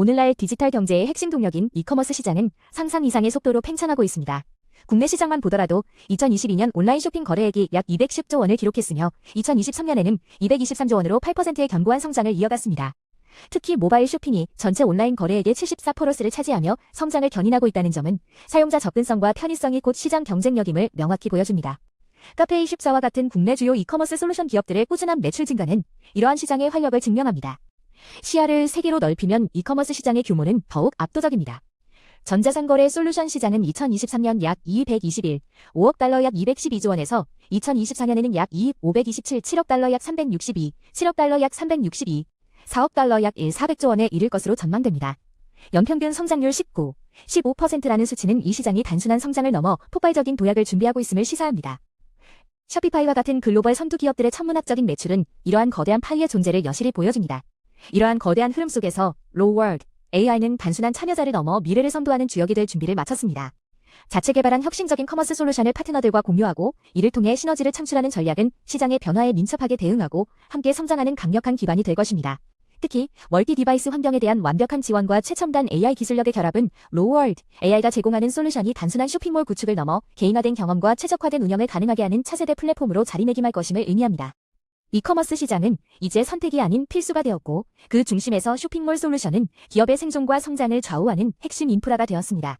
오늘날 디지털 경제의 핵심 동력인 이커머스 시장은 상상 이상의 속도로 팽창하고 있습니다. 국내 시장만 보더라도 2022년 온라인 쇼핑 거래액이 약 210조 원을 기록했으며 2023년에는 223조 원으로 8%의 견고한 성장을 이어갔습니다. 특히 모바일 쇼핑이 전체 온라인 거래액의 74%를 차지하며 성장을 견인하고 있다는 점은 사용자 접근성과 편의성이 곧 시장 경쟁력임을 명확히 보여줍니다. 카페24와 같은 국내 주요 이커머스 솔루션 기업들의 꾸준한 매출 증가는 이러한 시장의 활력을 증명합니다. 시야를 세계로 넓히면 이커머스 시장의 규모는 더욱 압도적입니다. 전자상거래 솔루션 시장은 2023년 약 221, 5억 달러 약 212조 원에서 2024년에는 약 2, 527, 7억 달러 약 362, 7억 달러 약 362, 4억 달러 약 1, 400조 원에 이를 것으로 전망됩니다. 연평균 성장률 19, 15%라는 수치는 이 시장이 단순한 성장을 넘어 폭발적인 도약을 준비하고 있음을 시사합니다. 셔피파이와 같은 글로벌 선두 기업들의 천문학적인 매출은 이러한 거대한 파이의 존재를 여실히 보여줍니다. 이러한 거대한 흐름 속에서 로월드 AI는 단순한 참여자를 넘어 미래를 선도하는 주역이 될 준비를 마쳤습니다. 자체 개발한 혁신적인 커머스 솔루션을 파트너들과 공유하고 이를 통해 시너지를 창출하는 전략은 시장의 변화에 민첩하게 대응하고 함께 성장하는 강력한 기반이 될 것입니다. 특히 멀티 디바이스 환경에 대한 완벽한 지원과 최첨단 AI 기술력의 결합은 로월드 AI가 제공하는 솔루션이 단순한 쇼핑몰 구축을 넘어 개인화된 경험과 최적화된 운영을 가능하게 하는 차세대 플랫폼으로 자리매김할 것임을 의미합니다. 이커머스 시장은 이제 선택이 아닌 필수가 되었고 그 중심에서 쇼핑몰 솔루션은 기업의 생존과 성장을 좌우하는 핵심 인프라가 되었습니다.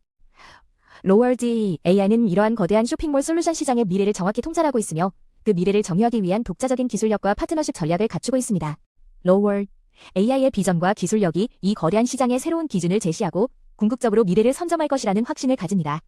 로월드 AI는 이러한 거대한 쇼핑몰 솔루션 시장의 미래를 정확히 통찰하고 있으며 그 미래를 정의하기 위한 독자적인 기술력과 파트너십 전략을 갖추고 있습니다. 로월드 AI의 비전과 기술력이 이 거대한 시장의 새로운 기준을 제시하고 궁극적으로 미래를 선점할 것이라는 확신을 가집니다.